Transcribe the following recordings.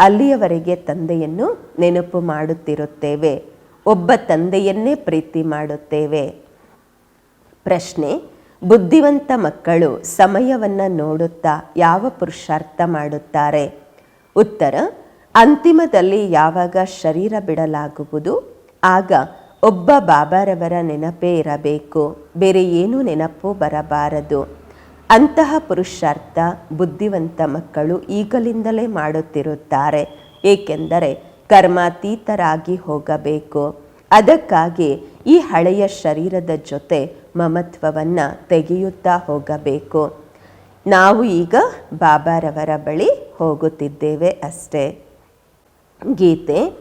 ಅಲ್ಲಿಯವರೆಗೆ ತಂದೆಯನ್ನು ನೆನಪು ಮಾಡುತ್ತಿರುತ್ತೇವೆ. ಒಬ್ಬ ತಂದೆಯನ್ನೇ ಪ್ರೀತಿ ಮಾಡುತ್ತೇವೆ. ಪ್ರಶ್ನೆ, ಬುದ್ಧಿವಂತ ಮಕ್ಕಳು ಸಮಯವನ್ನು ನೋಡುತ್ತಾ ಯಾವ ಪುರುಷಾರ್ಥ ಮಾಡುತ್ತಾರೆ? ಉತ್ತರ, ಅಂತಿಮದಲ್ಲಿ ಯಾವಾಗ ಶರೀರ ಬಿಡಲಾಗುವುದು? ಆಗ ಒಬ್ಬ ಬಾಬಾರವರ ನೆನಪೇ ಇರಬೇಕು. ಬೇರೆ ಏನೂ ನೆನಪು ಬರಬಾರದು. ಅಂತಹ ಪುರುಷಾರ್ಥ ಬುದ್ಧಿವಂತ ಮಕ್ಕಳು ಈಗಲಿಂದಲೇ ಮಾಡುತ್ತಿರುತ್ತಾರೆ. ಏಕೆಂದರೆ ಕರ್ಮಾತೀತರಾಗಿ ಹೋಗಬೇಕು. ಅದಕ್ಕಾಗಿ ಈ ಹಳೆಯ ಶರೀರದ ಜೊತೆ ಮಮತ್ವವನ್ನು ತೆಗೆಯುತ್ತಾ ಹೋಗಬೇಕು. ನಾವು ಈಗ ಬಾಬಾರವರ ಬಳಿ ಹೋಗುತ್ತಿದ್ದೇವೆ ಅಷ್ಟೇ. ಗೀತೆ,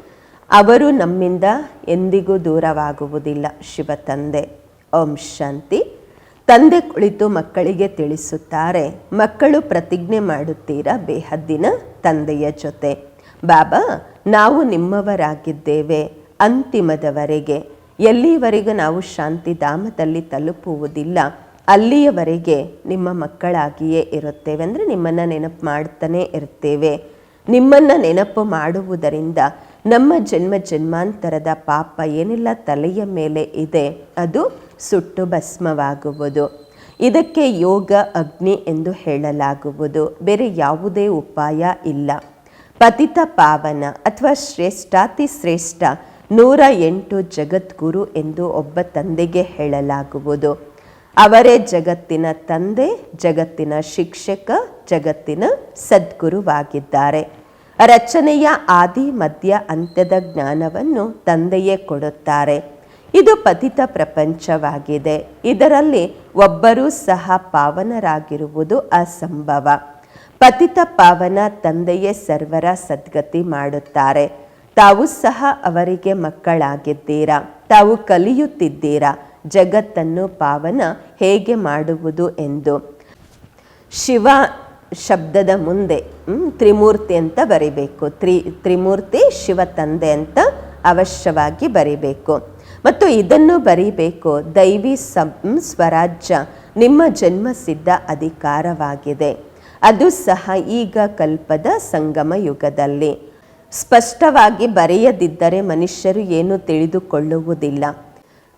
ಅವರು ನಮ್ಮಿಂದ ಎಂದಿಗೂ ದೂರವಾಗುವುದಿಲ್ಲ ಶಿವ ತಂದೆ. ಓಂ ಶಾಂತಿ. ತಂದೆ ಕುಳಿತು ಮಕ್ಕಳಿಗೆ ತಿಳಿಸುತ್ತಾರೆ, ಮಕ್ಕಳು ಪ್ರತಿಜ್ಞೆ ಮಾಡುತ್ತೀರಾ ಬೇಹದ್ದಿನ ತಂದೆಯ ಜೊತೆ? ಬಾಬಾ, ನಾವು ನಿಮ್ಮವರಾಗಿದ್ದೇವೆ, ಅಂತಿಮದವರೆಗೆ. ಎಲ್ಲಿಯವರೆಗೂ ನಾವು ಶಾಂತಿಧಾಮದಲ್ಲಿ ತಲುಪುವುದಿಲ್ಲ, ಅಲ್ಲಿಯವರೆಗೆ ನಿಮ್ಮ ಮಕ್ಕಳಾಗಿಯೇ ಇರುತ್ತೇವೆ. ಅಂದರೆ ನಿಮ್ಮನ್ನು ನೆನಪು ಮಾಡ್ತಾನೆ ಇರ್ತೇವೆ. ನಿಮ್ಮನ್ನು ನೆನಪು ಮಾಡುವುದರಿಂದ ನಮ್ಮ ಜನ್ಮ ಜನ್ಮಾಂತರದ ಪಾಪ ಏನೆಲ್ಲ ತಲೆಯ ಮೇಲೆ ಇದೆ, ಅದು ಸುಟ್ಟು ಭಸ್ಮವಾಗುವುದು. ಇದಕ್ಕೆ ಯೋಗ, ಅಗ್ನಿ ಎಂದು ಹೇಳಲಾಗುವುದು. ಬೇರೆ ಯಾವುದೇ ಉಪಾಯ ಇಲ್ಲ. ಪತಿತ ಪಾವನ ಅಥವಾ ಶ್ರೇಷ್ಠಾತಿ ಶ್ರೇಷ್ಠ ನೂರ ಎಂಟು ಜಗದ್ಗುರು ಎಂದು ಒಬ್ಬ ತಂದೆಗೆ ಹೇಳಲಾಗುವುದು. ಅವರೇ ಜಗತ್ತಿನ ತಂದೆ, ಜಗತ್ತಿನ ಶಿಕ್ಷಕ, ಜಗತ್ತಿನ ಸದ್ಗುರುವಾಗಿದ್ದಾರೆ. ರಚನೆಯ ಆದಿ, ಮಧ್ಯ, ಅಂತ್ಯದ ಜ್ಞಾನವನ್ನು ತಂದೆಯೇ ಕೊಡುತ್ತಾರೆ. ಇದು ಪತಿತ ಪ್ರಪಂಚವಾಗಿದೆ. ಇದರಲ್ಲಿ ಒಬ್ಬರೂ ಸಹ ಪಾವನರಾಗಿರುವುದು ಅಸಂಭವ. ಪತಿತ ಪಾವನ ತಂದೆಯೇ ಸರ್ವರ ಸದ್ಗತಿ ಮಾಡುತ್ತಾರೆ. ತಾವು ಸಹ ಅವರಿಗೆ ಮಕ್ಕಳಾಗಿದ್ದೀರಾ? ತಾವು ಕಲಿಯುತ್ತಿದ್ದೀರಾ? ಜಗತ್ತನ್ನು ಪಾವನ ಹೇಗೆ ಮಾಡುವುದು ಎಂದು. ಶಿವ ಶಬ್ದದ ಮುಂದೆ ತ್ರಿಮೂರ್ತಿ ಅಂತ ಬರಿಬೇಕು. ತ್ರಿ, ತ್ರಿಮೂರ್ತಿ ಶಿವ ತಂದೆ ಅಂತ ಅವಶ್ಯವಾಗಿ ಬರಿಬೇಕು. ಮತ್ತು ಇದನ್ನು ಬರೀಬೇಕು. ದೈವಿ ಸಂ ಸ್ವರಾಜ್ಯ ನಿಮ್ಮ ಜನ್ಮಸಿದ್ಧ ಅಧಿಕಾರವಾಗಿದೆ. ಅದು ಸಹ ಈಗ ಕಲ್ಪದ ಸಂಗಮ ಯುಗದಲ್ಲಿ. ಸ್ಪಷ್ಟವಾಗಿ ಬರೆಯದಿದ್ದರೆ ಮನುಷ್ಯರು ಏನು ತಿಳಿದುಕೊಳ್ಳುವುದಿಲ್ಲ.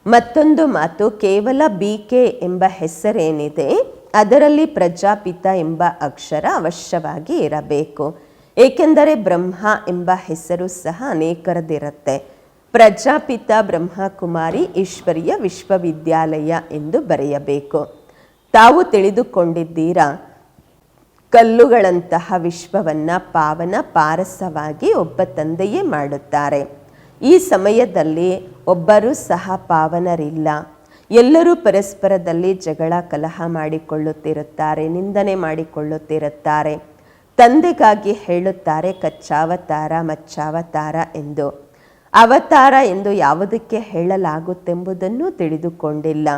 ಮತ್ತೊಂದು ಮಾತು, ಕೇವಲ ಬಿ ಕೆ ಎಂಬ ಹೆಸರೇನಿದೆ, ಅದರಲ್ಲಿ ಪ್ರಜಾಪಿತ ಎಂಬ ಅಕ್ಷರ ಅವಶ್ಯವಾಗಿ ಇರಬೇಕು. ಏಕೆಂದರೆ ಬ್ರಹ್ಮ ಎಂಬ ಹೆಸರು ಸಹ ಅನೇಕರದಿರುತ್ತೆ. ಪ್ರಜಾಪಿತ ಬ್ರಹ್ಮಕುಮಾರಿ ಈಶ್ವರಿಯ ವಿಶ್ವವಿದ್ಯಾಲಯ ಎಂದು ಬರೆಯಬೇಕು. ತಾವು ತಿಳಿದುಕೊಂಡಿದ್ದೀರಾ? ಕಲ್ಲುಗಳಂತಹ ವಿಶ್ವವನ್ನ ಪಾವನ ಪಾರಸವಾಗಿ ಒಬ್ಬ ತಂದೆಯೇ ಮಾಡುತ್ತಾರೆ. ಈ ಸಮಯದಲ್ಲಿ ಒಬ್ಬರೂ ಸಹ ಪಾವನರಿಲ್ಲ. ಎಲ್ಲರೂ ಪರಸ್ಪರದಲ್ಲಿ ಜಗಳ ಕಲಹ ಮಾಡಿಕೊಳ್ಳುತ್ತಿರುತ್ತಾರೆ, ನಿಂದನೆ ಮಾಡಿಕೊಳ್ಳುತ್ತಿರುತ್ತಾರೆ. ತಂದೆಗಾಗಿ ಹೇಳುತ್ತಾರೆ, ಕಚ್ಚಾವತಾರ, ಮಚ್ಚಾವತಾರ ಎಂದು. ಅವತಾರ ಎಂದು ಯಾವುದಕ್ಕೆ ಹೇಳಲಾಗುತ್ತೆಂಬುದನ್ನು ತಿಳಿದುಕೊಂಡಿಲ್ಲ.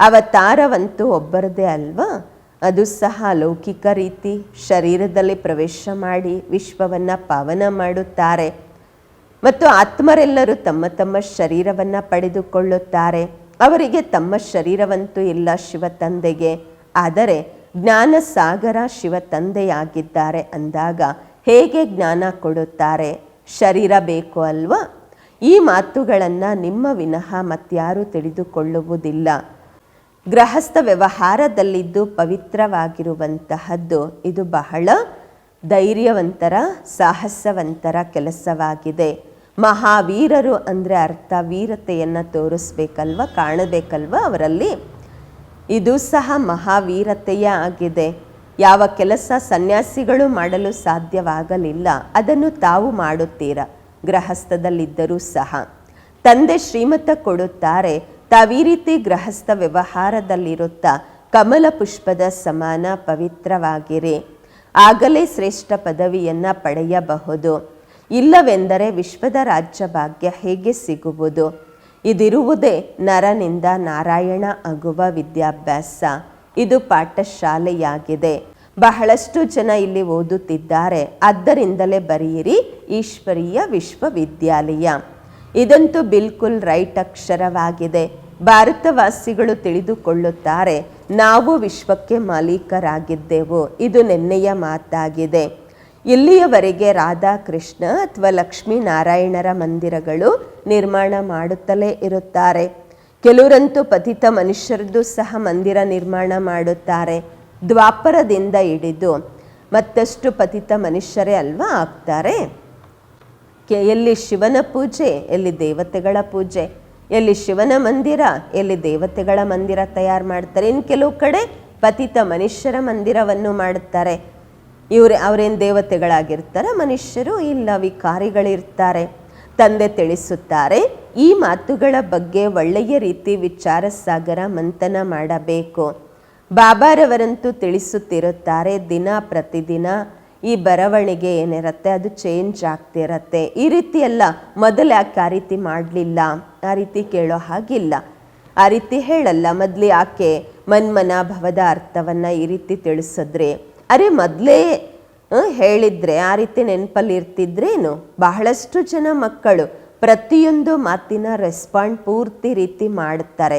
ಅವತಾರವಂತೂ ಒಬ್ಬರದೇ ಅಲ್ವಾ? ಅದು ಸಹ ಲೌಕಿಕ ರೀತಿ, ಶರೀರದಲ್ಲಿ ಪ್ರವೇಶ ಮಾಡಿ ವಿಶ್ವವನ್ನು ಪಾವನ ಮಾಡುತ್ತಾರೆ. ಮತ್ತು ಆತ್ಮರೆಲ್ಲರೂ ತಮ್ಮ ತಮ್ಮ ಶರೀರವನ್ನು ಪಡೆದುಕೊಳ್ಳುತ್ತಾರೆ. ಅವರಿಗೆ ತಮ್ಮ ಶರೀರವಂತೂ ಇಲ್ಲ ಶಿವ ತಂದೆಗೆ ಆದರೆ ಜ್ಞಾನ ಸಾಗರ ಶಿವ ತಂದೆಯಾಗಿದ್ದಾರೆ ಅಂದಾಗ ಹೇಗೆ ಜ್ಞಾನ ಕೊಡುತ್ತಾರೆ? ಶರೀರ ಬೇಕು ಅಲ್ವಾ? ಈ ಮಾತುಗಳನ್ನು ನಿಮ್ಮ ವಿನಃ ಮತ್ಯಾರೂ ತಿಳಿದುಕೊಳ್ಳುವುದಿಲ್ಲ. ಗೃಹಸ್ಥ ವ್ಯವಹಾರದಲ್ಲಿದ್ದು ಪವಿತ್ರವಾಗಿರುವಂತಹದ್ದು ಇದು ಬಹಳ ಧೈರ್ಯವಂತರ, ಸಾಹಸವಂತರ ಕೆಲಸವಾಗಿದೆ. ಮಹಾವೀರರು ಅಂದರೆ ಅರ್ಥ ವೀರತೆಯನ್ನು ತೋರಿಸ್ಬೇಕಲ್ವ, ಕಾಣಬೇಕಲ್ವ ಅವರಲ್ಲಿ? ಇದು ಸಹ ಮಹಾವೀರತೆಯ ಆಗಿದೆ. ಯಾವ ಕೆಲಸ ಸನ್ಯಾಸಿಗಳು ಮಾಡಲು ಸಾಧ್ಯವಾಗಲಿಲ್ಲ, ಅದನ್ನು ತಾವು ಮಾಡುತ್ತೀರಾ? ಗೃಹಸ್ಥದಲ್ಲಿದ್ದರೂ ಸಹ. ತಂದೆ ಶ್ರೀಮತ ಕೊಡುತ್ತಾರೆ ತಾವೀ ರೀತಿ ಗೃಹಸ್ಥ ವ್ಯವಹಾರದಲ್ಲಿರುತ್ತಾ ಕಮಲ ಪುಷ್ಪದ ಸಮಾನ ಪವಿತ್ರವಾಗಿರಿ. ಆಗಲೇ ಶ್ರೇಷ್ಠ ಪದವಿಯನ್ನು ಪಡೆಯಬಹುದು. ಇಲ್ಲವೆಂದರೆ ವಿಶ್ವದ ರಾಜ್ಯ ಭಾಗ್ಯ ಹೇಗೆ ಸಿಗುವುದು? ಇದಿರುವುದೇ ನರನಿಂದ ನಾರಾಯಣ ಆಗುವ ವಿದ್ಯಾಭ್ಯಾಸ. ಇದು ಪಾಠಶಾಲೆಯಾಗಿದೆ. ಬಹಳಷ್ಟು ಜನ ಇಲ್ಲಿ ಓದುತ್ತಿದ್ದಾರೆ. ಆದ್ದರಿಂದಲೇ ಬರೆಯಿರಿ, ಈಶ್ವರೀಯ ವಿಶ್ವವಿದ್ಯಾಲಯ. ಇದಂತೂ ಬಿಲ್ಕುಲ್ ರೈಟ್ ಅಕ್ಷರವಾಗಿದೆ. ಭಾರತವಾಸಿಗಳು ತಿಳಿದುಕೊಳ್ಳುತ್ತಾರೆ, ನಾವು ವಿಶ್ವಕ್ಕೆ ಮಾಲೀಕರಾಗಿದ್ದೆವು. ಇದು ನೆನ್ನೆಯ ಮಾತಾಗಿದೆ. ಇಲ್ಲಿಯವರೆಗೆ ರಾಧಾಕೃಷ್ಣ ಅಥವಾ ಲಕ್ಷ್ಮೀನಾರಾಯಣರ ಮಂದಿರಗಳು ನಿರ್ಮಾಣ ಮಾಡುತ್ತಲೇ ಇರುತ್ತಾರೆ. ಕೆಲವರಂತೂ ಪತಿತ ಮನುಷ್ಯರದ್ದು ಸಹ ಮಂದಿರ ನಿರ್ಮಾಣ ಮಾಡುತ್ತಾರೆ. ದ್ವಾಪರದಿಂದ ಹಿಡಿದು ಮತ್ತಷ್ಟು ಪತಿತ ಮನುಷ್ಯರೇ ಅಲ್ವಾ ಆಗ್ತಾರೆ. ಎಲ್ಲಿ ಶಿವನ ಪೂಜೆ, ಎಲ್ಲಿ ದೇವತೆಗಳ ಪೂಜೆ, ಎಲ್ಲಿ ಶಿವನ ಮಂದಿರ, ಎಲ್ಲಿ ದೇವತೆಗಳ ಮಂದಿರ ತಯಾರು ಮಾಡ್ತಾರೆ. ಇನ್ನು ಕೆಲವು ಕಡೆ ಪತಿತ ಮನುಷ್ಯರ ಮಂದಿರವನ್ನು ಮಾಡುತ್ತಾರೆ ಇವ್ರು, ಅವರೇನು ದೇವತೆಗಳಾಗಿರ್ತಾರೆ? ಮನುಷ್ಯರು ಇಲ್ಲ, ವಿಕಾರಿಗಳಿರ್ತಾರೆ. ತಂದೆ ತಿಳಿಸುತ್ತಾರೆ, ಈ ಮಾತುಗಳ ಬಗ್ಗೆ ಒಳ್ಳೆಯ ರೀತಿ ವಿಚಾರ ಸಾಗರ ಮಂಥನ ಮಾಡಬೇಕು. ಬಾಬಾರವರಂತೂ ತಿಳಿಸುತ್ತಿರುತ್ತಾರೆ, ದಿನ ಪ್ರತಿದಿನ ಈ ಬರವಣಿಗೆ ಏನಿರುತ್ತೆ, ಅದು ಚೇಂಜ್ ಆಗ್ತಿರತ್ತೆ ಈ ರೀತಿ ಮೊದಲು ಯಾಕೆ ಆ ರೀತಿ ಮಾಡಲಿಲ್ಲ? ಆ ರೀತಿ ಕೇಳೋ ಹಾಗಿಲ್ಲ. ಆ ರೀತಿ ಹೇಳಲ್ಲ, ಮೊದಲು ಯಾಕೆ ಮನ್ಮನ ಭವದ ಅರ್ಥವನ್ನು ಈ ರೀತಿ ತಿಳಿಸಿದ್ರೆ? ಅರೆ, ಮೊದಲೇ ಹೇಳಿದ್ರೆ, ಆ ರೀತಿ ನೆನಪಲ್ಲಿ ಇರ್ತಿದ್ರೇನು ಬಹಳಷ್ಟು ಜನ ಮಕ್ಕಳು ಪ್ರತಿಯೊಂದು ಮಾತಿನ ರೆಸ್ಪಾಂಡ್ ಪೂರ್ತಿ ರೀತಿ ಮಾಡುತ್ತಾರೆ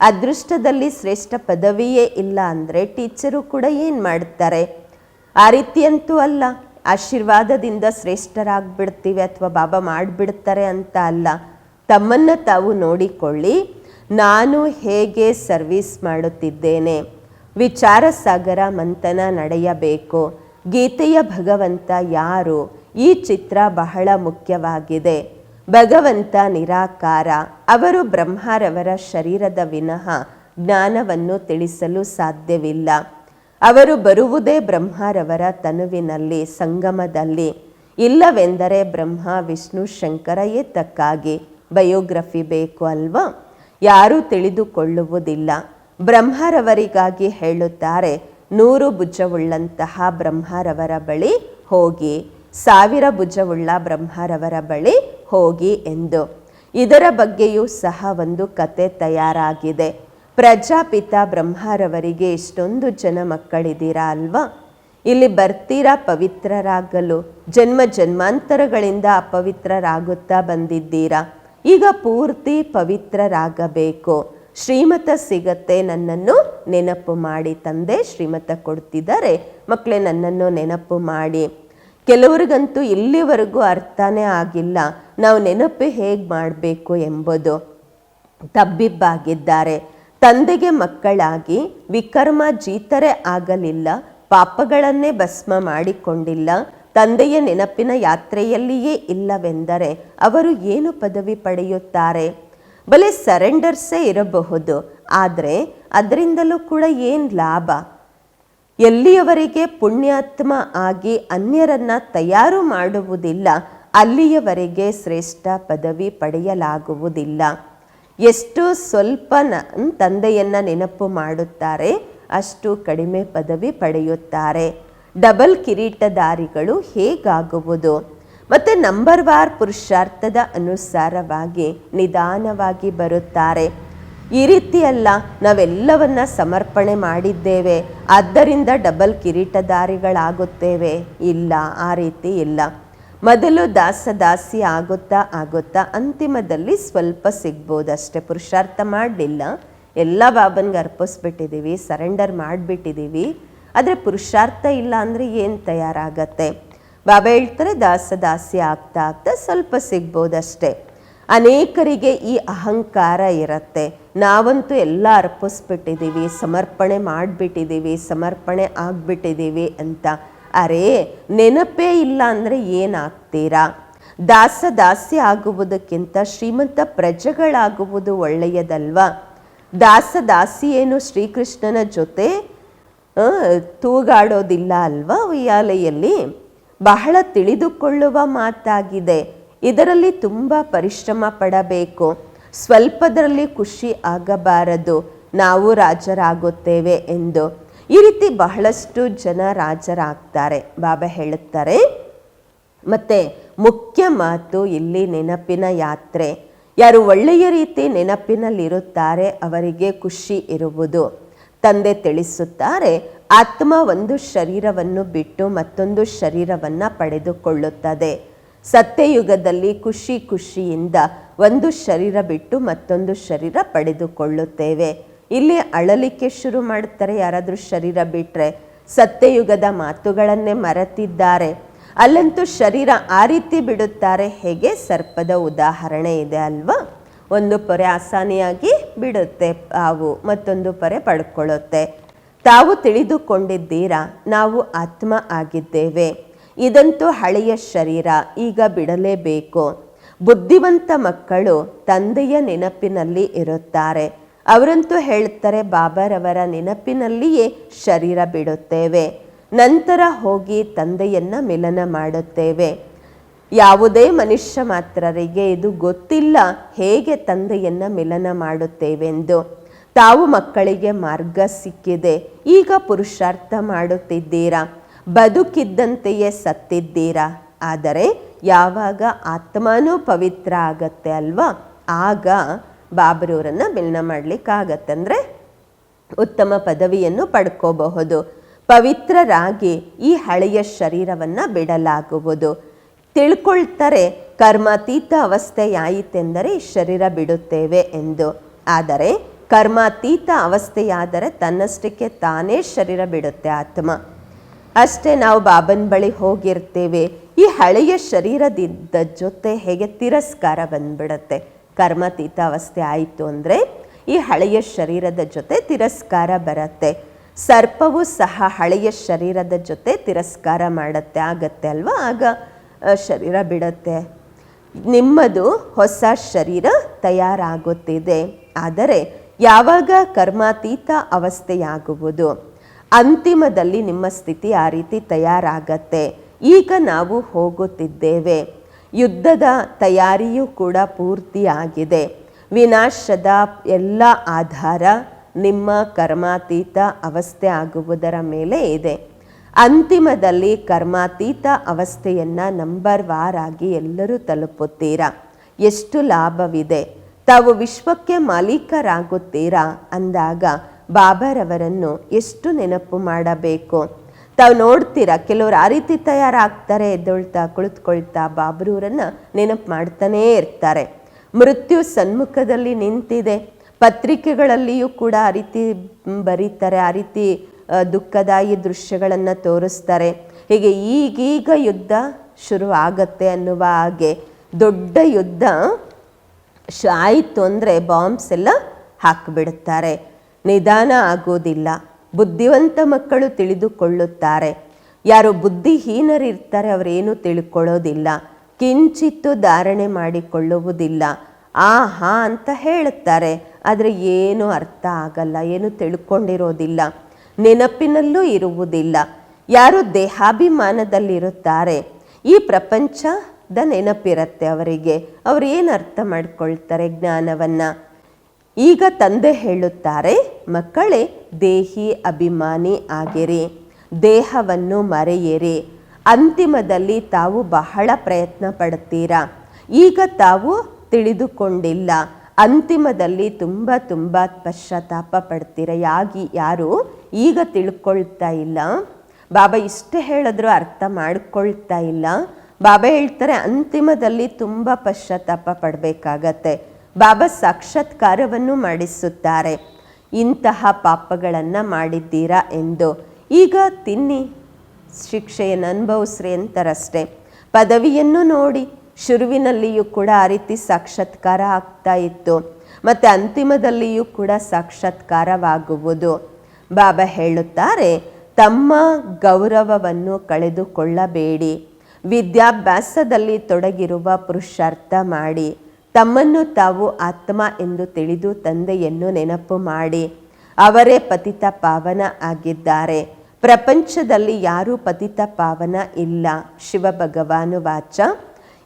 ಅದೃಷ್ಟದಲ್ಲಿ ಶ್ರೇಷ್ಠ ಪದವಿಯೇ ಇಲ್ಲ ಅಂದರೆ ಟೀಚರು ಕೂಡ ಏನು ಮಾಡ್ತಾರೆ? ಆ ರೀತಿಯಂತೂ ಅಲ್ಲ. ಆಶೀರ್ವಾದದಿಂದ ಶ್ರೇಷ್ಠರಾಗ್ಬಿಡ್ತೀವಿ ಅಥವಾ ಬಾಬಾ ಮಾಡಿಬಿಡ್ತಾರೆ ಅಂತ ಅಲ್ಲ. ತಮ್ಮನ್ನು ತಾವು ನೋಡಿಕೊಳ್ಳಿ. ನಾನು ಹೇಗೆ ಸರ್ವಿಸ್ ಮಾಡುತ್ತಿದ್ದೇನೆ? ವಿಚಾರ ಸಾಗರ ಮಂಥನ ನಡೆಯಬೇಕು. ಗೀತೆಯ ಭಗವಂತ ಯಾರು? ಈ ಚಿತ್ರ ಬಹಳ ಮುಖ್ಯವಾಗಿದೆ. ಭಗವಂತ ನಿರಾಕಾರ. ಅವರು ಬ್ರಹ್ಮರವರ ಶರೀರದ ವಿನಃ ಜ್ಞಾನವನ್ನು ತಿಳಿಸಲು ಸಾಧ್ಯವಿಲ್ಲ. ಅವರು ಬರುವುದೇ ಬ್ರಹ್ಮರವರ ತನುವಿನಲ್ಲಿ, ಸಂಗಮದಲ್ಲಿ. ಇಲ್ಲವೆಂದರೆ ಬ್ರಹ್ಮ, ವಿಷ್ಣು, ಶಂಕರ ಏತಕ್ಕಾಗಿ ಬಯೋಗ್ರಫಿ ಬೇಕು ಅಲ್ವಾ? ಯಾರೂ ತಿಳಿದುಕೊಳ್ಳುವುದಿಲ್ಲ. ಬ್ರಹ್ಮರವರಿಗಾಗಿ ಹೇಳುತ್ತಾರೆ, ನೂರು ಭುಜವುಳ್ಳಂತಹ ಬ್ರಹ್ಮರವರ ಬಳಿ ಹೋಗಿ, ಸಾವಿರ ಭುಜವುಳ್ಳ ಬ್ರಹ್ಮರವರ ಬಳಿ ಹೋಗಿ ಎಂದು. ಇದರ ಬಗ್ಗೆಯೂ ಸಹ ಒಂದು ಕತೆ ತಯಾರಾಗಿದೆ. ಪ್ರಜಾಪಿತ ಬ್ರಹ್ಮರವರಿಗೆ ಇಷ್ಟೊಂದು ಜನ ಮಕ್ಕಳಿದ್ದೀರಾ ಅಲ್ವಾ? ಇಲ್ಲಿ ಬರ್ತೀರಾ ಪವಿತ್ರರಾಗಲು? ಜನ್ಮ ಜನ್ಮಾಂತರಗಳಿಂದ ಅಪವಿತ್ರರಾಗುತ್ತಾ ಬಂದಿದ್ದೀರಾ? ಈಗ ಪೂರ್ತಿ ಪವಿತ್ರರಾಗಬೇಕು. ಶ್ರೀಮತ ಸಿಗತ್ತೆ ನನ್ನನ್ನು ನೆನಪು ಮಾಡಿ ತಂದೆ, ಶ್ರೀಮತ ಕೊಡ್ತಿದ್ದಾರೆ. ಮಕ್ಕಳೇ, ನನ್ನನ್ನು ನೆನಪು ಮಾಡಿ. ಕೆಲವ್ರಿಗಂತೂ ಇಲ್ಲಿವರೆಗೂ ಅರ್ಥನೇ ಆಗಿಲ್ಲ. ನಾವು ನೆನಪು ಹೇಗೆ ಮಾಡಬೇಕು ಎಂಬುದು. ತಬ್ಬಿಬ್ಬಾಗಿದ್ದಾರೆ. ತಂದೆಗೆ ಮಕ್ಕಳಾಗಿ ವಿಕರ್ಮ ಜೀತರೆ ಆಗಲಿಲ್ಲ, ಪಾಪಗಳನ್ನೇ ಭಸ್ಮ ಮಾಡಿಕೊಂಡಿಲ್ಲ, ತಂದೆಯ ನೆನಪಿನ ಯಾತ್ರೆಯಲ್ಲಿಯೇ ಇಲ್ಲವೆಂದರೆ ಅವರು ಏನು ಪದವಿ ಪಡೆಯುತ್ತಾರೆ? ಬಲೆ ಸರೆಂಡರ್ಸೇ ಇರಬಹುದು, ಆದರೆ ಅದರಿಂದಲೂ ಕೂಡ ಏನು ಲಾಭ? ಎಲ್ಲಿಯವರಿಗೆ ಪುಣ್ಯಾತ್ಮ ಆಗಿ ಅನ್ಯರನ್ನ ತಯಾರು ಮಾಡುವುದಿಲ್ಲ ಅಲ್ಲಿಯವರೆಗೆ ಶ್ರೇಷ್ಠ ಪದವಿ ಪಡೆಯಲಾಗುವುದಿಲ್ಲ. ಎಷ್ಟು ಸ್ವಲ್ಪ ತಂದೆಯನ್ನ ನೆನಪು ಮಾಡುತ್ತಾರೆ, ಅಷ್ಟು ಕಡಿಮೆ ಪದವಿ ಪಡೆಯುತ್ತಾರೆ. ಡಬಲ್ ಕಿರೀಟಧಾರಿಗಳು ಹೇಗಾಗುವುದು? ಮತ್ತು ನಂಬರ್ ವಾರ್ ಪುರುಷಾರ್ಥದ ಅನುಸಾರವಾಗಿ ನಿಧಾನವಾಗಿ ಬರುತ್ತಾರೆ. ಈ ರೀತಿಯಲ್ಲ ನಾವೆಲ್ಲವನ್ನ ಸಮರ್ಪಣೆ ಮಾಡಿದ್ದೇವೆ. ಆದ್ದರಿಂದ ಡಬಲ್ ಕಿರೀಟಧಾರಿಗಳಾಗುತ್ತೇವೆ. ಇಲ್ಲ, ಆ ರೀತಿ ಇಲ್ಲ. ಮೊದಲು ದಾಸ ದಾಸಿ ಆಗುತ್ತಾ ಆಗುತ್ತಾ ಅಂತಿಮದಲ್ಲಿ ಸ್ವಲ್ಪ ಸಿಗ್ಬೋದಷ್ಟೇ ಪುರುಷಾರ್ಥ ಮಾಡಲಿಲ್ಲ. ಎಲ್ಲ ಬಾಬನ್ಗೆ ಅರ್ಪಿಸ್ಬಿಟ್ಟಿದ್ದೀವಿ ಸರೆಂಡರ್ ಮಾಡಿಬಿಟ್ಟಿದ್ದೀವಿ. ಆದರೆ ಪುರುಷಾರ್ಥ ಇಲ್ಲ ಅಂದರೆ ಏನು ತಯಾರಾಗತ್ತೆ? ಬಾಬಾ ಹೇಳ್ತಾರೆ, ದಾಸ ದಾಸಿ ಆಗ್ತಾ ಆಗ್ತಾ ಸ್ವಲ್ಪ ಸಿಗ್ಬೋದಷ್ಟೇ ಅನೇಕರಿಗೆ ಈ ಅಹಂಕಾರ ಇರುತ್ತೆ. ನಾವಂತೂ ಎಲ್ಲ ಅರ್ಪಿಸ್ಬಿಟ್ಟಿದ್ದೀವಿ, ಸಮರ್ಪಣೆ ಮಾಡಿಬಿಟ್ಟಿದ್ದೀವಿ, ಸಮರ್ಪಣೆ ಆಗ್ಬಿಟ್ಟಿದ್ದೀವಿ ಅಂತ. ಅರೇ, ನೆನಪೇ ಇಲ್ಲ ಅಂದರೆ ಏನಾಗ್ತೀರಾ? ದಾಸ ದಾಸಿ ಆಗುವುದಕ್ಕಿಂತ ಶ್ರೀಮಂತ ಪ್ರಜೆಗಳಾಗುವುದು ಒಳ್ಳೆಯದಲ್ವಾ? ದಾಸ ದಾಸಿ ಏನು ಶ್ರೀಕೃಷ್ಣನ ಜೊತೆ ತೂಗಾಡೋದಿಲ್ಲ ಅಲ್ವಾ ಉಯ್ಯಾಲೆಯಲ್ಲಿ ಬಹಳ ತಿಳಿದುಕೊಳ್ಳುವ ಮಾತಾಗಿದೆ. ಇದರಲ್ಲಿ ತುಂಬ ಪರಿಶ್ರಮ ಪಡಬೇಕು. ಸ್ವಲ್ಪದರಲ್ಲಿ ಖುಷಿ ಆಗಬಾರದು. ನಾವು ರಾಜರಾಗುತ್ತೇವೆ ಎಂದು. ಈ ರೀತಿ ಬಹಳಷ್ಟು ಜನ ರಾಜರಾಗ್ತಾರೆ. ಬಾಬಾ ಹೇಳುತ್ತಾರೆ, ಮತ್ತೆ ಮುಖ್ಯ ಮಾತು ಇಲ್ಲಿ ನೆನಪಿನ ಯಾತ್ರೆ. ಯಾರು ಒಳ್ಳೆಯ ರೀತಿ ನೆನಪಿನಲ್ಲಿರುತ್ತಾರೆ ಅವರಿಗೆ ಖುಷಿ ಇರುವುದು. ತಂದೆ ತಿಳಿಸುತ್ತಾರೆ, ಆತ್ಮ ಒಂದು ಶರೀರವನ್ನು ಬಿಟ್ಟು ಮತ್ತೊಂದು ಶರೀರವನ್ನು ಪಡೆದುಕೊಳ್ಳುತ್ತದೆ. ಸತ್ಯಯುಗದಲ್ಲಿ ಖುಷಿ ಖುಷಿಯಿಂದ ಒಂದು ಶರೀರ ಬಿಟ್ಟು ಮತ್ತೊಂದು ಶರೀರ ಪಡೆದುಕೊಳ್ಳುತ್ತೇವೆ. ಇಲ್ಲಿ ಅಳಲಿಕ್ಕೆ ಶುರು ಮಾಡ್ತಾರೆ. ಯಾರಾದರೂ ಶರೀರ ಬಿಟ್ಟರೆ ಸತ್ಯಯುಗದ ಮಾತುಗಳನ್ನೇ ಮರೆತಿದ್ದಾರೆ. ಅಲ್ಲಂತೂ ಶರೀರ ಆ ರೀತಿ ಬಿಡುತ್ತಾರೆ. ಹೇಗೆ? ಸರ್ಪದ ಉದಾಹರಣೆ ಇದೆ ಅಲ್ವಾ? ಒಂದು ಪೊರೆ ಆಸಾನಿಯಾಗಿ ಬಿಡುತ್ತೆ ಹಾವು, ಮತ್ತೊಂದು ಪೊರೆ ಪಡ್ಕೊಳ್ಳುತ್ತೆ. ತಾವು ತಿಳಿದುಕೊಂಡಿದ್ದೀರಾ? ನಾವು ಆತ್ಮ ಆಗಿದ್ದೇವೆ. ಇದಂತೂ ಹಳೆಯ ಶರೀರ, ಈಗ ಬಿಡಲೇಬೇಕು. ಬುದ್ಧಿವಂತ ಮಕ್ಕಳು ತಂದೆಯ ನೆನಪಿನಲ್ಲಿ ಇರುತ್ತಾರೆ. ಅವರಂತೂ ಹೇಳ್ತಾರೆ ಬಾಬಾರವರ ನೆನಪಿನಲ್ಲಿಯೇ ಶರೀರ ಬಿಡುತ್ತೇವೆ. ನಂತರ ಹೋಗಿ ತಂದೆಯನ್ನ ಮಿಲನ ಮಾಡುತ್ತೇವೆ. ಯಾವುದೇ ಮನುಷ್ಯ ಮಾತ್ರರಿಗೆ ಇದು ಗೊತ್ತಿಲ್ಲ, ಹೇಗೆ ತಂದೆಯನ್ನ ಮಿಲನ ಮಾಡುತ್ತೇವೆಂದು. ತಾವು ಮಕ್ಕಳಿಗೆ ಮಾರ್ಗ ಸಿಕ್ಕಿದೆ. ಈಗ ಪುರುಷಾರ್ಥ ಮಾಡುತ್ತಿದ್ದೀರಾ? ಬದುಕಿದ್ದಂತೆಯೇ ಸತ್ತಿದ್ದೀರಾ? ಆದರೆ ಯಾವಾಗ ಆತ್ಮನೂ ಪವಿತ್ರ ಆಗತ್ತೆ ಅಲ್ವಾ? ಆಗ ಬಾಬರವರನ್ನ ಮಿಲನ ಮಾಡಲಿಕ್ಕಾಗತ್ತಂದರೆ ಉತ್ತಮ ಪದವಿಯನ್ನು ಪಡ್ಕೋಬಹುದು. ಪವಿತ್ರರಾಗಿ ಈ ಹಳೆಯ ಶರೀರವನ್ನು ಬಿಡಲಾಗುವುದು. ತಿಳ್ಕೊಳ್ತಾರೆ, ಕರ್ಮಾತೀತ ಅವಸ್ಥೆಯಾಯಿತೆಂದರೆ ಈ ಶರೀರ ಬಿಡುತ್ತೇವೆ ಎಂದು. ಆದರೆ, ಕರ್ಮಾತೀತ ಅವಸ್ಥೆಯಾದರೆ ತನ್ನಷ್ಟಕ್ಕೆ ತಾನೇ ಶರೀರ ಬಿಡುತ್ತೆ ಆತ್ಮ. ಅಷ್ಟೇ ನಾವು ಬಾಬನ ಬಳಿ ಹೋಗಿರ್ತೇವೆ. ಈ ಹಳೆಯ ಶರೀರದಿದ್ದ ಜೊತೆ ಹೇಗೆ ತಿರಸ್ಕಾರ ಬಂದ್ಬಿಡತ್ತೆ? ಕರ್ಮಾತೀತ ಅವಸ್ಥೆ ಆಯಿತು ಅಂದರೆ ಈ ಹಳೆಯ ಶರೀರದ ಜೊತೆ ತಿರಸ್ಕಾರ ಬರುತ್ತೆ. ಸರ್ಪವು ಸಹ ಹಳೆಯ ಶರೀರದ ಜೊತೆ ತಿರಸ್ಕಾರ ಮಾಡುತ್ತೆ, ಆಗತ್ತೆ ಅಲ್ವಾ? ಆಗ ಶರೀರ ಬಿಡತ್ತೆ. ನಿಮ್ಮದು ಹೊಸ ಶರೀರ ತಯಾರಾಗುತ್ತಿದೆ. ಆದರೆ ಯಾವಾಗ ಕರ್ಮಾತೀತ ಅವಸ್ಥೆಯಾಗುವುದು? ಅಂತಿಮದಲ್ಲಿ ನಿಮ್ಮ ಸ್ಥಿತಿ ಆ ರೀತಿ ತಯಾರಾಗತ್ತೆ. ಈಗ ನಾವು ಹೋಗುತ್ತಿದ್ದೇವೆ. ಯುದ್ಧದ ತಯಾರಿಯೂ ಕೂಡ ಪೂರ್ತಿಯಾಗಿದೆ. ವಿನಾಶದ ಎಲ್ಲ ಆಧಾರ ನಿಮ್ಮ ಕರ್ಮಾತೀತ ಅವಸ್ಥೆ ಆಗುವುದರ ಮೇಲೆ ಇದೆ. ಅಂತಿಮದಲ್ಲಿ ಕರ್ಮಾತೀತ ಅವಸ್ಥೆಯನ್ನು ನಂಬರ್ ವಾರ್ ಆಗಿ ಎಲ್ಲರೂ ತಲುಪುತ್ತೀರಾ? ಎಷ್ಟು ಲಾಭವಿದೆ? ತಾವು ವಿಶ್ವಕ್ಕೆ ಮಾಲೀಕರಾಗುತ್ತೀರಾ? ಅಂದಾಗ ಬಾಬರವರನ್ನು ಎಷ್ಟು ನೆನಪು ಮಾಡಬೇಕು? ತಾವು ನೋಡ್ತೀರಾ, ಕೆಲವರು ಆ ರೀತಿ ತಯಾರಾಗ್ತಾರೆ, ಎದ್ದೊಳ್ತಾ, ಕುಳಿತುಕೊಳ್ತಾ, ಬಾಬ್ರೂರನ್ನು ನೆನಪು ಮಾಡ್ತಾನೇ ಇರ್ತಾರೆ. ಮೃತ್ಯು ಸನ್ಮುಖದಲ್ಲಿ ನಿಂತಿದೆ. ಪತ್ರಿಕೆಗಳಲ್ಲಿಯೂ ಕೂಡ ಆ ರೀತಿ ಬರೀತಾರೆ, ಆ ರೀತಿ ದುಃಖದಾಯಿ ದೃಶ್ಯಗಳನ್ನು ತೋರಿಸ್ತಾರೆ. ಹೀಗೆ ಈಗೀಗ ಯುದ್ಧ ಶುರು ಆಗತ್ತೆ ಅನ್ನುವ ಹಾಗೆ ದೊಡ್ಡ ಯುದ್ಧ ಆಯಿತು ಅಂದರೆ ಬಾಂಬ್ಸ್ ಎಲ್ಲ ಹಾಕಿಬಿಡುತ್ತಾರೆ ನಿಧಾನ ಆಗೋದಿಲ್ಲ. ಬುದ್ಧಿವಂತ ಮಕ್ಕಳು ತಿಳಿದುಕೊಳ್ಳುತ್ತಾರೆ. ಯಾರು ಬುದ್ಧಿಹೀನರಿರ್ತಾರೆ, ಅವರೇನು ತಿಳ್ಕೊಳ್ಳೋದಿಲ್ಲ. ಕಿಂಚಿತ್ತು ಧಾರಣೆ ಮಾಡಿಕೊಳ್ಳುವುದಿಲ್ಲ. ಆ ಹಾ ಅಂತ ಹೇಳುತ್ತಾರೆ, ಆದರೆ ಏನು ಅರ್ಥ ಆಗಲ್ಲ, ಏನು ತಿಳ್ಕೊಂಡಿರೋದಿಲ್ಲ. ನೆನಪಿನಲ್ಲೂ ಇರುವುದಿಲ್ಲ. ಯಾರು ದೇಹಾಭಿಮಾನದಲ್ಲಿರುತ್ತಾರೆ. ಈ ಪ್ರಪಂಚದ ನೆನಪಿರುತ್ತೆ ಅವರಿಗೆ. ಅವರು ಏನು ಅರ್ಥ ಮಾಡ್ಕೊಳ್ತಾರೆ ಜ್ಞಾನವನ್ನ? ಈಗ ತಂದೆ ಹೇಳುತ್ತಾರೆ, ಮಕ್ಕಳೇ, ದೇಹಿ ಅಭಿಮಾನಿ ಆಗಿರಿ, ದೇಹವನ್ನು ಮರೆಯಿರಿ. ಅಂತಿಮದಲ್ಲಿ ತಾವು ಬಹಳ ಪ್ರಯತ್ನ ಪಡ್ತೀರಾ ಈಗ ತಾವು ತಿಳಿದುಕೊಂಡಿಲ್ಲ. ಅಂತಿಮದಲ್ಲಿ ತುಂಬ ತುಂಬ ಪಶ್ಚಾತ್ತಾಪ ಪಡ್ತೀರ ಯಾಗಿ, ಯಾರು ಈಗ ತಿಳ್ಕೊಳ್ತಾ ಇಲ್ಲ. ಬಾಬಾ ಇಷ್ಟೇ ಹೇಳಿದ್ರು ಅರ್ಥ ಮಾಡ್ಕೊಳ್ತಾ ಇಲ್ಲ. ಬಾಬಾ ಹೇಳ್ತಾರೆ, ಅಂತಿಮದಲ್ಲಿ ತುಂಬ ಪಶ್ಚಾತ್ತಾಪ ಪಡಬೇಕಾಗತ್ತೆ. ಬಾಬಾ ಸಾಕ್ಷಾತ್ಕಾರವನ್ನು ಮಾಡಿಸುತ್ತಾರೆ. ಇಂತಹ ಪಾಪಗಳನ್ನು ಮಾಡಿದ್ದೀರಾ ಎಂದು. ಈಗ ತಿನ್ನಿ. ಶಿಕ್ಷೆಯನ್ನು ಅನುಭವಿಸ್ರಿ ಅಂತಾರಷ್ಟೇ ಪದವಿಯನ್ನು ನೋಡಿ ಶುರುವಿನಲ್ಲಿಯೂ ಕೂಡ ಆ ರೀತಿ ಸಾಕ್ಷಾತ್ಕಾರ ಆಗ್ತಾ ಇತ್ತು. ಮತ್ತು ಅಂತಿಮದಲ್ಲಿಯೂ ಕೂಡ ಸಾಕ್ಷಾತ್ಕಾರವಾಗುವುದು. ಬಾಬಾ ಹೇಳುತ್ತಾರೆ, ತಮ್ಮ ಗೌರವವನ್ನು ಕಳೆದುಕೊಳ್ಳಬೇಡಿ. ವಿದ್ಯಾಭ್ಯಾಸದಲ್ಲಿ ತೊಡಗಿರುವ ಪುರುಷಾರ್ಥ ಮಾಡಿ. ತಮ್ಮನ್ನು ತಾವು ಆತ್ಮ ಎಂದು ತಿಳಿದು ತಂದೆಯನ್ನು ನೆನಪು ಮಾಡಿ, ಅವರೇ ಪತಿತ ಪಾವನ ಆಗಿದ್ದಾರೆ. ಪ್ರಪಂಚದಲ್ಲಿ ಯಾರೂ ಪತಿತ ಪಾವನ ಇಲ್ಲ. ಶಿವ ಭಗವಾನು ವಾಚ.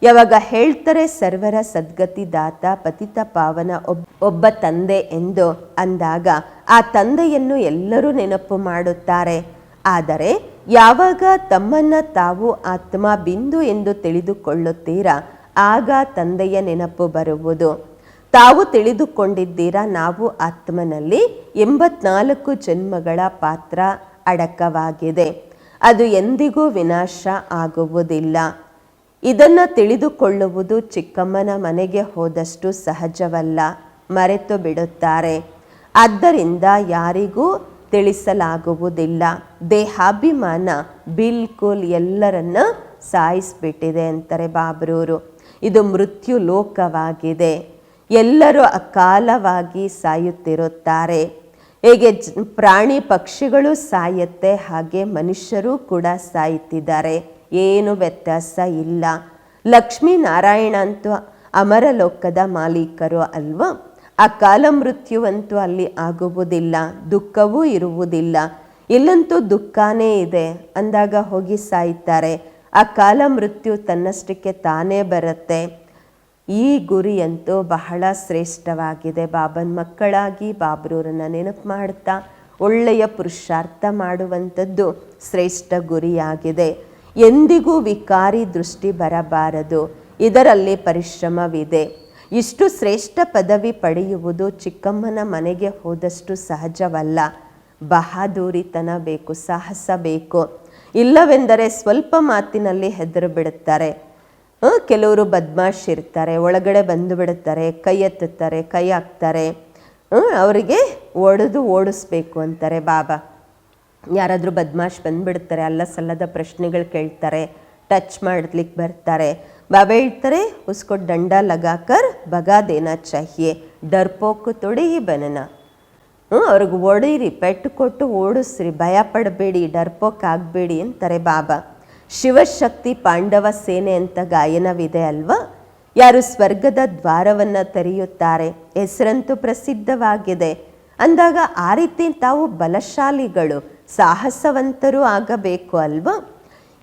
ಯಾವಾಗ ಹೇಳ್ತಾರೆ ಸರ್ವರ ಸದ್ಗತಿದಾತ ಪತಿತ ಪಾವನ ಒಬ್, ಒಬ್ಬ ತಂದೆ ಎಂದು ಅಂದಾಗ, ಆ ತಂದೆಯನ್ನು ಎಲ್ಲರೂ ನೆನಪು ಮಾಡುತ್ತಾರೆ. ಆದರೆ ಯಾವಾಗ ತಮ್ಮನ್ನ ತಾವು ಆತ್ಮ ಬಿಂದು ಎಂದು ತಿಳಿದುಕೊಳ್ಳುತ್ತೀರಾ ಆಗ ತಂದೆಯ ನೆನಪು ಬರುವುದು. ತಾವು ತಿಳಿದುಕೊಂಡಿದ್ದೀರಾ ನಾವು ಆತ್ಮನಲ್ಲಿ ಎಂಬತ್ನಾಲ್ಕು ಜನ್ಮಗಳ ಪಾತ್ರ ಅಡಕವಾಗಿದೆ. ಅದು ಎಂದಿಗೂ ವಿನಾಶ ಆಗುವುದಿಲ್ಲ. ಇದನ್ನು ತಿಳಿದುಕೊಳ್ಳುವುದು ಚಿಕ್ಕಮ್ಮನ ಮನೆಗೆ ಹೋದಷ್ಟು ಸಹಜವಲ್ಲ, ಮರೆತು ಬಿಡುತ್ತಾರೆ. ಆದ್ದರಿಂದ ಯಾರಿಗೂ ತಿಳಿಸಲಾಗುವುದಿಲ್ಲ. ದೇಹಾಭಿಮಾನ ಬಿಲ್ಕುಲ್ ಎಲ್ಲರನ್ನ ಸಾಯಿಸ್ಬಿಟ್ಟಿದೆ ಅಂತಾರೆ ಬಾಬ್ರೂರು. ಇದು ಮೃತ್ಯು ಲೋಕವಾಗಿದೆ. ಎಲ್ಲರೂ ಅಕಾಲವಾಗಿ ಸಾಯುತ್ತಿರುತ್ತಾರೆ. ಹೇಗೆ ಪ್ರಾಣಿ ಪಕ್ಷಿಗಳು ಸಾಯುತ್ತೆ, ಹಾಗೆ ಮನುಷ್ಯರು ಕೂಡ ಸಾಯುತ್ತಿದ್ದಾರೆ. ಏನು ವ್ಯತ್ಯಾಸ ಇಲ್ಲ. ಲಕ್ಷ್ಮೀನಾರಾಯಣ ಅಂತೂ ಅಮರ ಲೋಕದ ಮಾಲೀಕರು ಅಲ್ವಾ? ಅಕಾಲ ಮೃತ್ಯುವಂತೂ ಅಲ್ಲಿ ಆಗುವುದಿಲ್ಲ, ದುಃಖವೂ ಇರುವುದಿಲ್ಲ. ಇಲ್ಲಂತೂ ದುಃಖನೇ ಇದೆ. ಅಂದಾಗ ಹೋಗಿ ಸಾಯ್ತಾರೆ. ಅಕಾಲ ಮೃತ್ಯು ತನ್ನಷ್ಟಕ್ಕೆ ತಾನೇ ಬರುತ್ತೆ. ಈ ಗುರಿಯಂತೂ ಬಹಳ ಶ್ರೇಷ್ಠವಾಗಿದೆ. ಬಾಬನ ಮಕ್ಕಳಾಗಿ ಬಾಬ್ರೂರನ್ನ ನೆನಪು ಮಾಡ್ತಾ ಒಳ್ಳೆಯ ಪುರುಷಾರ್ಥ ಮಾಡುವಂಥದ್ದು ಶ್ರೇಷ್ಠ ಗುರಿಯಾಗಿದೆ. ಎಂದಿಗೂ ವಿಕಾರಿ ದೃಷ್ಟಿ ಬರಬಾರದು. ಇದರಲ್ಲಿ ಪರಿಶ್ರಮವಿದೆ. ಇಷ್ಟು ಶ್ರೇಷ್ಠ ಪದವಿ ಪಡೆಯುವುದು ಚಿಕ್ಕಮ್ಮನ ಮನೆಗೆ ಹೋದಷ್ಟು ಸಹಜವಲ್ಲ. ಬಹಾದೂರಿತನ ಬೇಕು, ಸಾಹಸ ಬೇಕು. ಇಲ್ಲವೆಂದರೆ ಸ್ವಲ್ಪ ಮಾತಿನಲ್ಲಿ ಹೆದರು ಬಿಡುತ್ತಾರೆ ಕೆಲವರು ಬದ್ಮಾಶ್ ಇರ್ತಾರೆ, ಒಳಗಡೆ ಬಂದು ಬಿಡುತ್ತಾರೆ, ಕೈ ಎತ್ತುತ್ತಾರೆ, ಕೈ ಹಾಕ್ತಾರೆ. ಅವರಿಗೆ ಒಡೆದು ಓಡಿಸ್ಬೇಕು ಅಂತಾರೆ ಬಾಬಾ. ಯಾರಾದರೂ ಬದ್ಮಾಶ್ ಬಂದುಬಿಡ್ತಾರೆ, ಅಲ್ಲ ಸಲ್ಲದ ಪ್ರಶ್ನೆಗಳು ಕೇಳ್ತಾರೆ, ಟಚ್ ಮಾಡ್ಲಿಕ್ಕೆ ಬರ್ತಾರೆ. ಬಾಬಾ ಹೇಳ್ತಾರೆ, ಉಸ್ಕೊ ದಂಡ ಲಗಾಕರ್, ಬಗಾ ದೇನಾ ಚಾಹಿಯೆ, ಡರ್ಪೋಕು ತೊಡಿ ಬನನ. ಅವ್ರಿಗೆ ಒಡೀರಿ, ಪೆಟ್ಟು ಕೊಟ್ಟು ಓಡಿಸ್ರಿ ಭಯ ಪಡಬೇಡಿ ಡರ್ಪೋಕ್ ಆಗಬೇಡಿ ಅಂತಾರೆ ಬಾಬಾ. ಶಿವಶಕ್ತಿ ಪಾಂಡವ ಸೇನೆ ಅಂತ ಗಾಯನವಿದೆ ಅಲ್ವಾ? ಯಾರು ಸ್ವರ್ಗದ ದ್ವಾರವನ್ನು ತೆರೆಯುತ್ತಾರೆ? ಹೆಸರಂತೂ ಪ್ರಸಿದ್ಧವಾಗಿದೆ. ಅಂದಾಗ ಆ ರೀತಿ ತಾವು ಬಲಶಾಲಿಗಳು, ಸಾಹಸವಂತರೂ ಆಗಬೇಕು ಅಲ್ವಾ?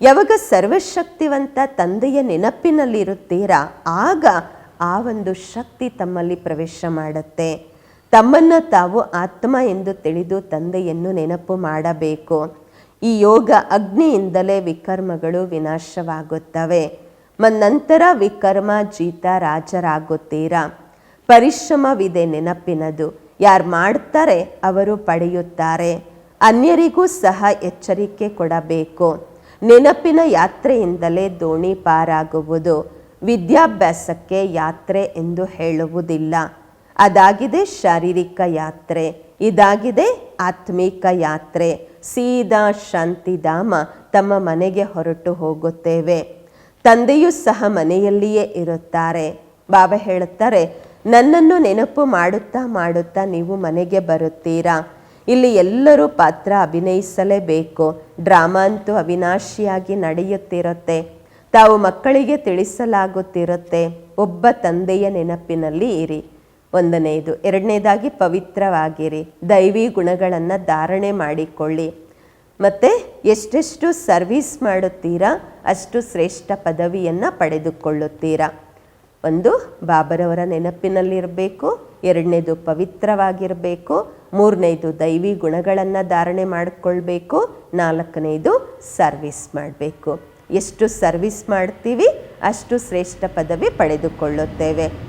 ಯಾವಾಗ ಸರ್ವಶಕ್ತಿವಂತ ತಂದೆಯ ನೆನಪಿನಲ್ಲಿರುತ್ತೀರಾ, ಆಗ ಆ ಒಂದು ಶಕ್ತಿ ತಮ್ಮಲ್ಲಿ ಪ್ರವೇಶ ಮಾಡುತ್ತೆ. ತಮ್ಮನ್ನು ತಾವು ಆತ್ಮ ಎಂದು ತಿಳಿದು ತಂದೆಯನ್ನು ನೆನಪು ಮಾಡಬೇಕು. ಈ ಯೋಗ ಅಗ್ನಿಯಿಂದಲೇ ವಿಕರ್ಮಗಳು ವಿನಾಶವಾಗುತ್ತವೆ. ನಂತರ ವಿಕರ್ಮ ಜೀತ ರಾಜರಾಗುತ್ತೀರಾ? ಪರಿಶ್ರಮವಿದೆ ನೆನಪಿನದು. ಯಾರು ಮಾಡ್ತಾರೆ ಅವರು ಪಡೆಯುತ್ತಾರೆ. ಅನ್ಯರಿಗೂ ಸಹ ಎಚ್ಚರಿಕೆ ಕೊಡಬೇಕು. ನೆನಪಿನ ಯಾತ್ರೆಯಿಂದಲೇ ದೋಣಿ ಪಾರಾಗುವುದು. ವಿದ್ಯಾಭ್ಯಾಸಕ್ಕೆ ಯಾತ್ರೆ ಎಂದು ಹೇಳುವುದಿಲ್ಲ. ಅದಾಗಿದೆ ಶಾರೀರಿಕ ಯಾತ್ರೆ, ಇದಾಗಿದೆ ಆತ್ಮಿಕ ಯಾತ್ರೆ. ಸೀದಾ ಶಾಂತಿಧಾಮ ತಮ್ಮ ಮನೆಗೆ ಹೊರಟು ಹೋಗುತ್ತೇವೆ. ತಂದೆಯೂ ಸಹ ಮನೆಯಲ್ಲಿಯೇ ಇರುತ್ತಾರೆ. ಬಾಬಾ ಹೇಳುತ್ತಾರೆ, ನನ್ನನ್ನು ನೆನಪು ಮಾಡುತ್ತಾ ಮಾಡುತ್ತಾ ನೀವು ಮನೆಗೆ ಬರುತ್ತೀರಾ? ಇಲ್ಲಿ ಎಲ್ಲರೂ ಪಾತ್ರ ಅಭಿನಯಿಸಲೇಬೇಕು. ಡ್ರಾಮಾ ಅಂತೂ ಅವಿನಾಶಿಯಾಗಿ ನಡೆಯುತ್ತಿರುತ್ತೆ. ತಾವು ಮಕ್ಕಳಿಗೆ ತಿಳಿಸಲಾಗುತ್ತಿರುತ್ತೆ. ಒಬ್ಬ ತಂದೆಯ ನೆನಪಿನಲ್ಲಿ ಇರಿ. ಒಂದನೆಯದು. ಎರಡನೇದಾಗಿ ಪವಿತ್ರವಾಗಿರಿ. ದೈವಿ ಗುಣಗಳನ್ನು ಧಾರಣೆ ಮಾಡಿಕೊಳ್ಳಿ. ಮತ್ತು ಎಷ್ಟೆಷ್ಟು ಸರ್ವಿಸ್ ಮಾಡುತ್ತೀರಾ, ಅಷ್ಟು ಶ್ರೇಷ್ಠ ಪದವಿಯನ್ನು ಪಡೆದುಕೊಳ್ಳುತ್ತೀರಾ. ಒಂದು, ಬಾಬರವರ ನೆನಪಿನಲ್ಲಿರಬೇಕು. ಎರಡನೇದು, ಪವಿತ್ರವಾಗಿರಬೇಕು. ಮೂರನೇದು, ದೈವಿ ಗುಣಗಳನ್ನು ಧಾರಣೆ ಮಾಡಿಕೊಳ್ಬೇಕು. ನಾಲ್ಕನೇದು, ಸರ್ವಿಸ್ ಮಾಡಬೇಕು. ಎಷ್ಟು ಸರ್ವಿಸ್ ಮಾಡ್ತೀವಿ, ಅಷ್ಟು ಶ್ರೇಷ್ಠ ಪದವಿ ಪಡೆದುಕೊಳ್ಳುತ್ತೇವೆ.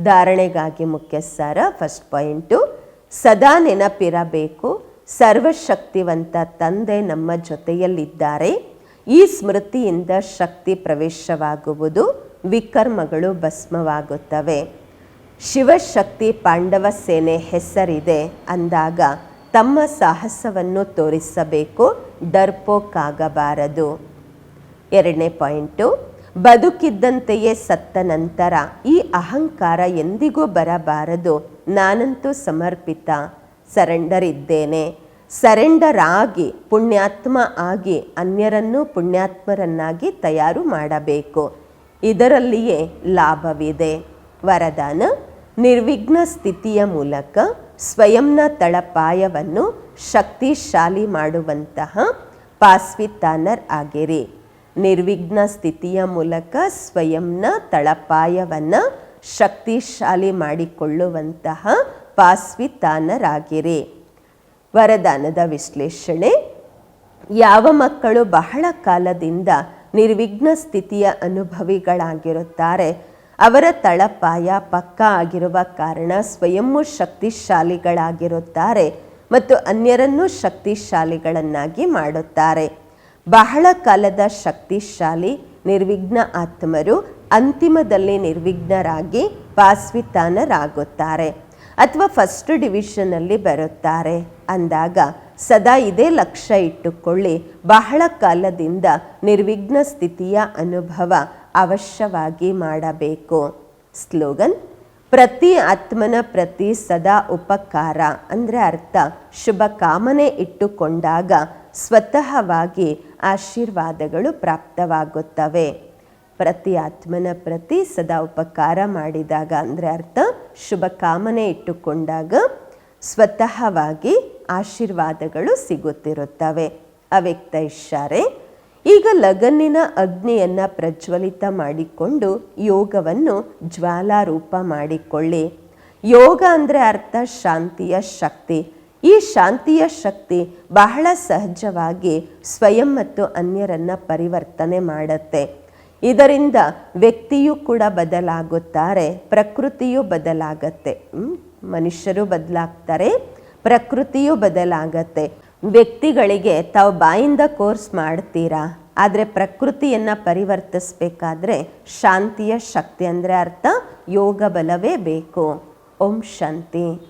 ಧಾರಣೆಗಾಗಿ ಮುಖ್ಯ ಸಾರ ಫಸ್ಟ್ ಪಾಯಿಂಟು ಸದಾ ನೆನಪಿರಬೇಕು, ಸರ್ವಶಕ್ತಿವಂತ ತಂದೆ ನಮ್ಮ ಜೊತೆಯಲ್ಲಿದ್ದಾರೆ. ಈ ಸ್ಮೃತಿಯಿಂದ ಶಕ್ತಿ ಪ್ರವೇಶವಾಗುವುದು, ವಿಕರ್ಮಗಳು ಭಸ್ಮವಾಗುತ್ತವೆ. ಶಿವಶಕ್ತಿ ಪಾಂಡವ ಸೇನೆ ಹೆಸರಿದೆ ಅಂದಾಗ ತಮ್ಮ ಸಾಹಸವನ್ನು ತೋರಿಸಬೇಕು ಡರ್ಪೋಕ್ಕಾಗಬಾರದು ಎರಡನೇ ಪಾಯಿಂಟು ಬದುಕಿದ್ದಂತೆಯೇ ಸತ್ತ ನಂತರ ಈ ಅಹಂಕಾರ ಎಂದಿಗೂ ಬರಬಾರದು. ನಾನಂತೂ ಸಮರ್ಪಿತ ಸರೆಂಡರ್ ಇದ್ದೇನೆ ಸರೆಂಡರ್ ಆಗಿ ಪುಣ್ಯಾತ್ಮ ಆಗಿ, ಅನ್ಯರನ್ನು ಪುಣ್ಯಾತ್ಮರನ್ನಾಗಿ ತಯಾರು ಮಾಡಬೇಕು. ಇದರಲ್ಲಿಯೇ ಲಾಭವಿದೆ. ವರದಾನ, ನಿರ್ವಿಘ್ನ ಸ್ಥಿತಿಯ ಮೂಲಕ ಸ್ವಯಂನ ತಳಪಾಯವನ್ನು ಶಕ್ತಿಶಾಲಿ ಮಾಡುವಂತಹ ಪಾಸ್ವಿತಾನರ್ ಆಗಿರಿ. ನಿರ್ವಿಘ್ನ ಸ್ಥಿತಿಯ ಮೂಲಕ ಸ್ವಯಂನ ತಳಪಾಯವನ್ನು ಶಕ್ತಿಶಾಲಿ ಮಾಡಿಕೊಳ್ಳುವಂತಹ ಪಾಸ್ವಿತಾನರಾಗಿರಿ. ವರದಾನದ ವಿಶ್ಲೇಷಣೆ, ಯಾವ ಮಕ್ಕಳು ಬಹಳ ಕಾಲದಿಂದ ನಿರ್ವಿಘ್ನ ಸ್ಥಿತಿಯ ಅನುಭವಿಗಳಾಗಿರುತ್ತಾರೆ, ಅವರ ತಳಪಾಯ ಪಕ್ಕ ಆಗಿರುವ ಕಾರಣ ಸ್ವಯಂ ಶಕ್ತಿಶಾಲಿಗಳಾಗಿರುತ್ತಾರೆ ಮತ್ತು ಅನ್ಯರನ್ನು ಶಕ್ತಿಶಾಲಿಗಳನ್ನಾಗಿ ಮಾಡುತ್ತಾರೆ. ಬಹಳ ಕಾಲದ ಶಕ್ತಿಶಾಲಿ ನಿರ್ವಿಘ್ನ ಆತ್ಮರು ಅಂತಿಮದಲ್ಲಿ ನಿರ್ವಿಘ್ನರಾಗಿ ಪಾಸ್ವಿತಾನರಾಗುತ್ತಾರೆ ಅಥವಾ ಫಸ್ಟ್ ಡಿವಿಷನಲ್ಲಿ ಬರುತ್ತಾರೆ. ಅಂದಾಗ ಸದಾ ಇದೇ ಲಕ್ಷ್ಯ ಇಟ್ಟುಕೊಳ್ಳಿ. ಬಹಳ ಕಾಲದಿಂದ ನಿರ್ವಿಘ್ನ ಸ್ಥಿತಿಯ ಅನುಭವ ಅವಶ್ಯವಾಗಿ ಮಾಡಬೇಕು. ಸ್ಲೋಗನ್, ಪ್ರತಿ ಆತ್ಮನ ಪ್ರತಿ ಸದಾ ಉಪಕಾರ ಅಂದರೆ ಅರ್ಥ ಶುಭ ಕಾಮನೆ ಇಟ್ಟುಕೊಂಡಾಗ ಸ್ವತಃವಾಗಿ ಆಶೀರ್ವಾದಗಳು ಪ್ರಾಪ್ತವಾಗುತ್ತವೆ. ಪ್ರತಿ ಆತ್ಮನ ಪ್ರತಿ ಸದಾ ಉಪಕಾರ ಮಾಡಿದಾಗ ಅಂದರೆ ಅರ್ಥ, ಶುಭ ಕಾಮನೆ ಇಟ್ಟುಕೊಂಡಾಗ ಸ್ವತಃವಾಗಿ ಆಶೀರ್ವಾದಗಳು ಸಿಗುತ್ತಿರುತ್ತವೆ. ಅವ್ಯಕ್ತ ಇಷ್ಟಾರೆ ಈಗ ಲಗನ್ನಿನ ಅಗ್ನಿಯನ್ನು ಪ್ರಜ್ವಲಿತ ಮಾಡಿಕೊಂಡು ಯೋಗವನ್ನು ಜ್ವಾಲಾರೂಪ ಮಾಡಿಕೊಳ್ಳಿ. ಯೋಗ ಅಂದರೆ ಅರ್ಥ, ಶಾಂತಿಯ ಶಕ್ತಿ. ಈ ಶಾಂತಿಯ ಶಕ್ತಿ ಬಹಳ ಸಹಜವಾಗಿ ಸ್ವಯಂ ಮತ್ತು ಅನ್ಯರನ್ನ ಪರಿವರ್ತನೆ ಮಾಡುತ್ತೆ. ಇದರಿಂದ ವ್ಯಕ್ತಿಯು ಕೂಡ ಬದಲಾಗುತ್ತಾರೆ, ಪ್ರಕೃತಿಯು ಬದಲಾಗತ್ತೆ. ಮನುಷ್ಯರು ಬದಲಾಗ್ತಾರೆ, ಪ್ರಕೃತಿಯು ಬದಲಾಗತ್ತೆ. ವ್ಯಕ್ತಿಗಳಿಗೆ ತಾವು ಬಾಯಿಂದ ಕೋರ್ಸ್ ಮಾಡ್ತೀರಾ? ಆದರೆ ಪ್ರಕೃತಿಯನ್ನು ಪರಿವರ್ತಿಸಬೇಕಾದ್ರೆ ಶಾಂತಿಯ ಶಕ್ತಿ ಅಂದರೆ ಅರ್ಥ ಯೋಗ ಬಲವೇ ಬೇಕು. ಓಂ ಶಾಂತಿ.